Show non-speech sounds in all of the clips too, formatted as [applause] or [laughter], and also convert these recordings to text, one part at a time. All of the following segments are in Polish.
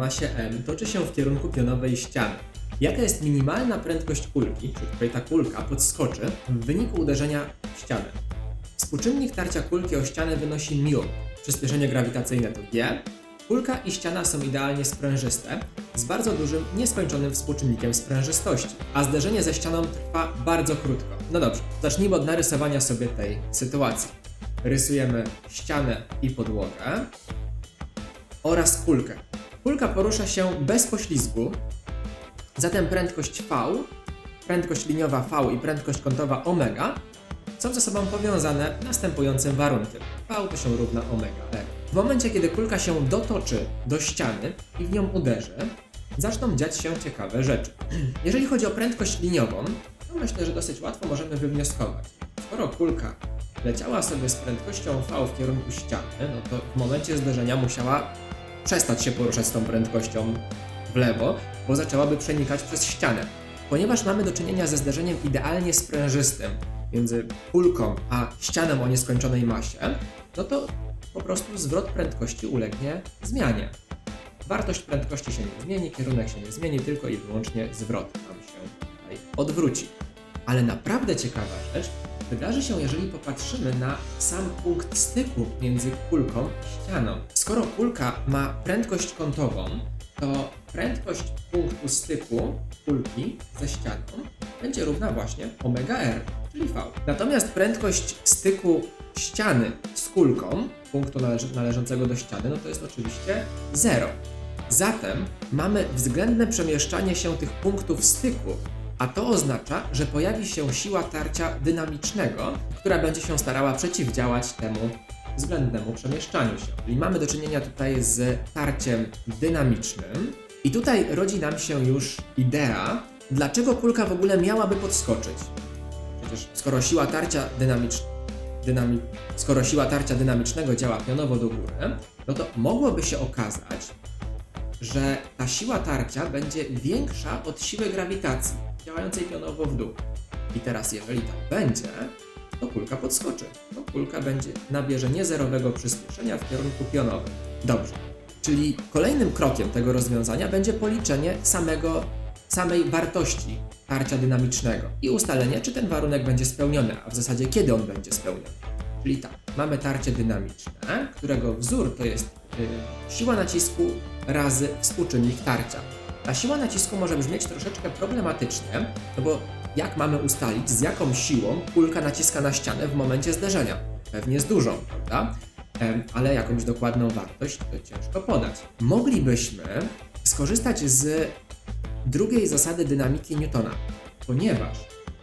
masie m toczy się w kierunku pionowej ściany. Jaka jest minimalna prędkość kulki, przy której ta kulka podskoczy w wyniku uderzenia w ścianę? Współczynnik tarcia kulki o ścianę wynosi μ. Przyspieszenie grawitacyjne to g. Kulka i ściana są idealnie sprężyste, z bardzo dużym, nieskończonym współczynnikiem sprężystości, a zderzenie ze ścianą trwa bardzo krótko. No dobrze, zacznijmy od narysowania sobie tej sytuacji. Rysujemy ścianę i podłogę oraz kulkę. Kulka porusza się bez poślizgu, zatem prędkość v, prędkość liniowa v i prędkość kątowa omega są ze sobą powiązane następującym warunkiem. V to się równa omega r. W momencie, kiedy kulka się dotoczy do ściany i w nią uderzy, zaczną dziać się ciekawe rzeczy. [clears throat] Jeżeli chodzi o prędkość liniową, to myślę, że dosyć łatwo możemy wywnioskować. Skoro kulka leciała sobie z prędkością v w kierunku ściany, no to w momencie zderzenia musiała przestać się poruszać z tą prędkością w lewo, bo zaczęłaby przenikać przez ścianę. Ponieważ mamy do czynienia ze zderzeniem idealnie sprężystym między kulką a ścianą o nieskończonej masie, no to po prostu zwrot prędkości ulegnie zmianie. Wartość prędkości się nie zmieni, kierunek się nie zmieni, tylko i wyłącznie zwrot nam się tutaj odwróci. Ale naprawdę ciekawa rzecz wydarzy się, jeżeli popatrzymy na sam punkt styku między kulką i ścianą. Skoro kulka ma prędkość kątową, to prędkość punktu styku kulki ze ścianą będzie równa właśnie omega r, czyli v. Natomiast prędkość styku ściany z kulką, punktu należ- należącego do ściany, no to jest oczywiście 0. Zatem mamy względne przemieszczanie się tych punktów styku, a to oznacza, że pojawi się siła tarcia dynamicznego, która będzie się starała przeciwdziałać temu względnemu przemieszczaniu się. Czyli mamy do czynienia tutaj z tarciem dynamicznym i tutaj rodzi nam się już idea, dlaczego kulka w ogóle miałaby podskoczyć. Przecież skoro siła tarcia dynamicz... dynami... skoro siła tarcia dynamicznego działa pionowo do góry, no to mogłoby się okazać, że ta siła tarcia będzie większa od siły grawitacji działającej pionowo w dół. I teraz, jeżeli tak będzie, to kulka podskoczy. To kulka będzie nabierze niezerowego przyspieszenia w kierunku pionowym. Dobrze. Czyli kolejnym krokiem tego rozwiązania będzie policzenie samego, samej wartości tarcia dynamicznego i ustalenie, czy ten warunek będzie spełniony, a w zasadzie kiedy on będzie spełniony. Czyli tak, mamy tarcie dynamiczne, którego wzór to jest y, siła nacisku razy współczynnik tarcia. Ta siła nacisku może brzmieć troszeczkę problematycznie, no bo jak mamy ustalić, z jaką siłą kulka naciska na ścianę w momencie zderzenia? Pewnie z dużą, prawda? Ale jakąś dokładną wartość to ciężko podać. Moglibyśmy skorzystać z drugiej zasady dynamiki Newtona, ponieważ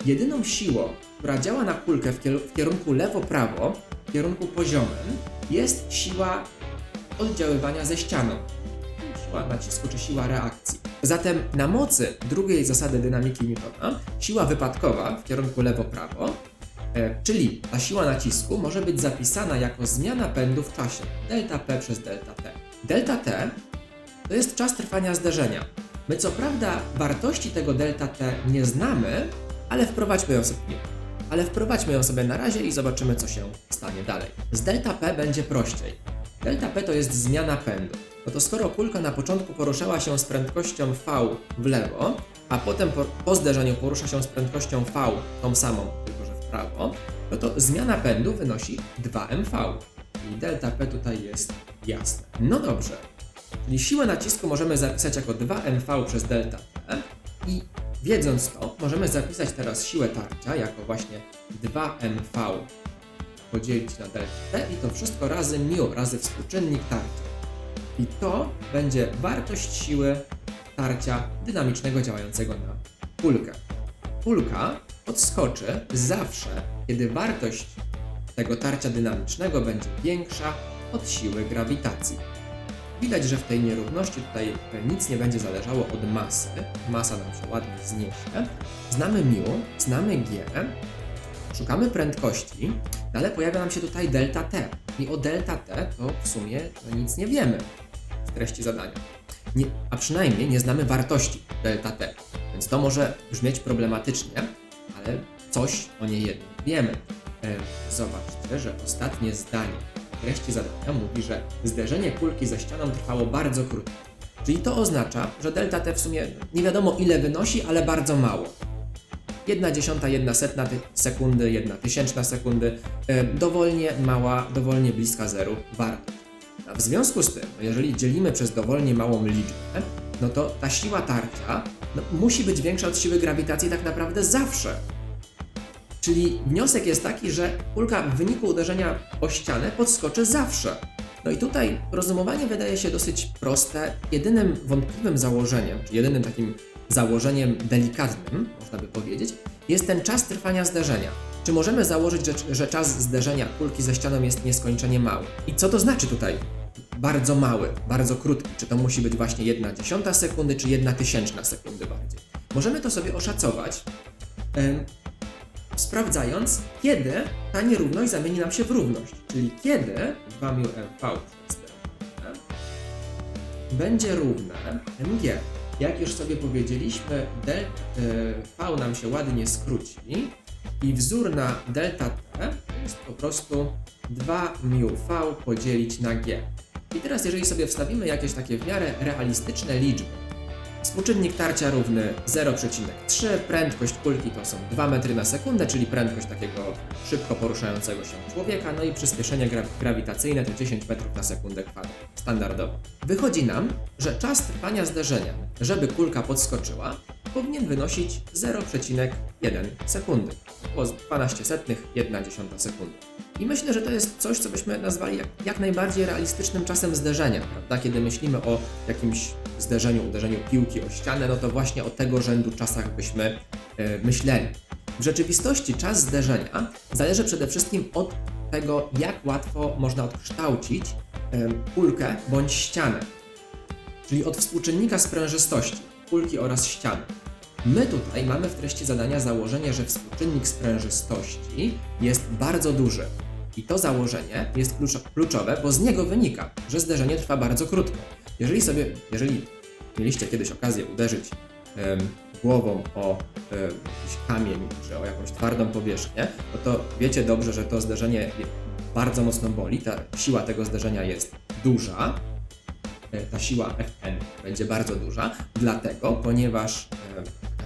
jedyną siłą, która działa na kulkę w kierunku lewo-prawo, w kierunku poziomym, jest siła oddziaływania ze ścianą. Siła nacisku czy siła reakcji. Zatem na mocy drugiej zasady dynamiki Newtona, siła wypadkowa w kierunku lewo-prawo, e, czyli ta siła nacisku może być zapisana jako zmiana pędu w czasie delta P przez delta T. Delta T to jest czas trwania zderzenia. My co prawda wartości tego delta T nie znamy, ale wprowadźmy ją sobie. Ale wprowadźmy ją sobie na razie i zobaczymy, co się stanie dalej. Z delta P będzie prościej. Delta P to jest zmiana pędu. No to skoro kulka na początku poruszała się z prędkością V w lewo, a potem po, po zderzeniu porusza się z prędkością V tą samą, tylko że w prawo, no to zmiana pędu wynosi 2mv. I delta P tutaj jest jasne. No dobrze, Czyli siłę nacisku możemy zapisać jako 2mv przez delta T i wiedząc to, możemy zapisać teraz siłę tarcia jako właśnie 2mv podzielić na delta i to wszystko razy μ, razy współczynnik tarcia. I to będzie wartość siły tarcia dynamicznego działającego na kulkę. Kulka odskoczy zawsze, kiedy wartość tego tarcia dynamicznego będzie większa od siły grawitacji. Widać, że w tej nierówności tutaj nic nie będzie zależało od masy. Masa nam się ładnie zniesie. Znamy μ, znamy g, szukamy prędkości, ale pojawia nam się tutaj delta t. I o delta t to w sumie nic nie wiemy z treści zadania. Nie, a przynajmniej nie znamy wartości delta t. Więc to może brzmieć problematycznie, ale coś o niej jednym wiemy. E, Zobaczcie, że ostatnie zdanie treści zadania mówi, że zderzenie kulki ze ścianą trwało bardzo krótko. Czyli to oznacza, że delta T w sumie nie wiadomo ile wynosi, ale bardzo mało. 1 dziesiąta, 1 setna sekundy, 1 tysięczna sekundy, e, dowolnie mała, dowolnie bliska zeru wartość. W związku z tym, jeżeli dzielimy przez dowolnie małą liczbę, no to ta siła tarcia no, musi być większa od siły grawitacji tak naprawdę zawsze. Czyli wniosek jest taki, że kulka w wyniku uderzenia o ścianę podskoczy zawsze. No i tutaj rozumowanie wydaje się dosyć proste. Jedynym wątpliwym założeniem, czy jedynym takim założeniem delikatnym, można by powiedzieć, jest ten czas trwania zderzenia. Czy możemy założyć, że, że czas zderzenia kulki ze ścianą jest nieskończenie mały? I co to znaczy tutaj bardzo mały, bardzo krótki? Czy to musi być właśnie 1 dziesiąta sekundy, czy 1 tysięczna sekundy bardziej? Możemy to sobie oszacować, em, sprawdzając, kiedy ta nierówność zamieni nam się w równość. Czyli kiedy 2 μ v przez d będzie równe mg. Jak już sobie powiedzieliśmy, del, e, v nam się ładnie skróci i wzór na delta t jest po prostu 2 μ v podzielić na g. I teraz jeżeli sobie wstawimy jakieś takie w miarę realistyczne liczby, Współczynnik tarcia równy 0,3, prędkość kulki to są 2 metry na sekundę, czyli prędkość takiego szybko poruszającego się człowieka, no i przyspieszenie gra grawitacyjne to 10 metrów na sekundę kwadrat, standardowo. Wychodzi nam, że czas trwania zderzenia, żeby kulka podskoczyła, powinien wynosić 0,1 sekundy, po 12 setnych 1 dziesiąta sekundy. I myślę, że to jest coś, co byśmy nazwali jak, jak najbardziej realistycznym czasem zderzenia, prawda? Kiedy myślimy o jakimś zderzeniu, uderzeniu piłki o ścianę, no to właśnie o tego rzędu czasach byśmy e, myśleli. W rzeczywistości czas zderzenia zależy przede wszystkim od tego, jak łatwo można odkształcić kulkę bądź ścianę, czyli od współczynnika sprężystości kulki oraz ściany. My tutaj mamy w treści zadania założenie, że współczynnik sprężystości jest bardzo duży. I to założenie jest kluczo- kluczowe, bo z niego wynika, że zderzenie trwa bardzo krótko. Jeżeli sobie, jeżeli mieliście kiedyś okazję uderzyć głową o jakiś kamień czy o jakąś twardą powierzchnię, no to wiecie dobrze, że to zderzenie bardzo mocno boli, ta siła tego zderzenia jest duża, e, ta siła Fn będzie bardzo duża, dlatego, ponieważ e,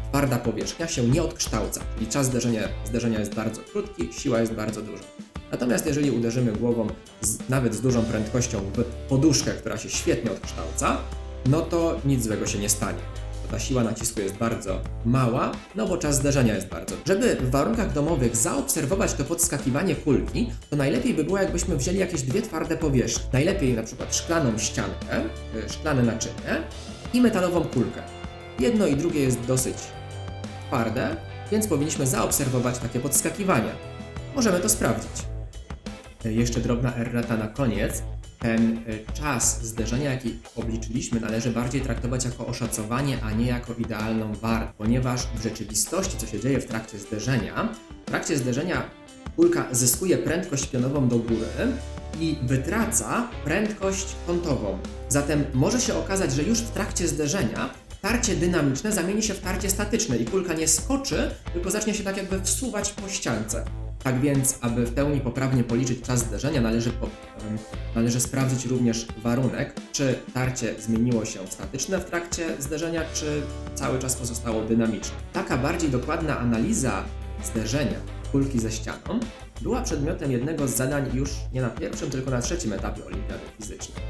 twarda powierzchnia się nie odkształca, czyli czas zderzenia, zderzenia jest bardzo krótki, siła jest bardzo duża. Natomiast jeżeli uderzymy głową z, nawet z dużą prędkością w poduszkę, która się świetnie odkształca, no to nic złego się nie stanie. Ta siła nacisku jest bardzo mała, no bo czas zderzenia jest bardzo. Żeby w warunkach domowych zaobserwować to podskakiwanie kulki, to najlepiej by było, jakbyśmy wzięli jakieś dwie twarde powierzchnie. Najlepiej na przykład szklaną ściankę, y, szklane naczynie i metalową kulkę. Jedno i drugie jest dosyć twarde, więc powinniśmy zaobserwować takie podskakiwania. Możemy to sprawdzić. E, Jeszcze drobna errata na koniec. Ten e, czas zderzenia, jaki obliczyliśmy, należy bardziej traktować jako oszacowanie, a nie jako idealną wartość, ponieważ w rzeczywistości, co się dzieje w trakcie zderzenia, w trakcie zderzenia kulka zyskuje prędkość pionową do góry i wytraca prędkość kątową. Zatem może się okazać, że już w trakcie zderzenia tarcie dynamiczne zamieni się w tarcie statyczne i kulka nie skoczy, tylko zacznie się tak jakby wsuwać po ściance. Tak więc, aby w pełni poprawnie policzyć czas zderzenia, należy, po, należy sprawdzić również warunek, czy tarcie zmieniło się statyczne w trakcie zderzenia, czy cały czas pozostało dynamiczne. Taka bardziej dokładna analiza zderzenia kulki ze ścianą była przedmiotem jednego z zadań już nie na pierwszym, tylko na trzecim etapie olimpiady fizycznej.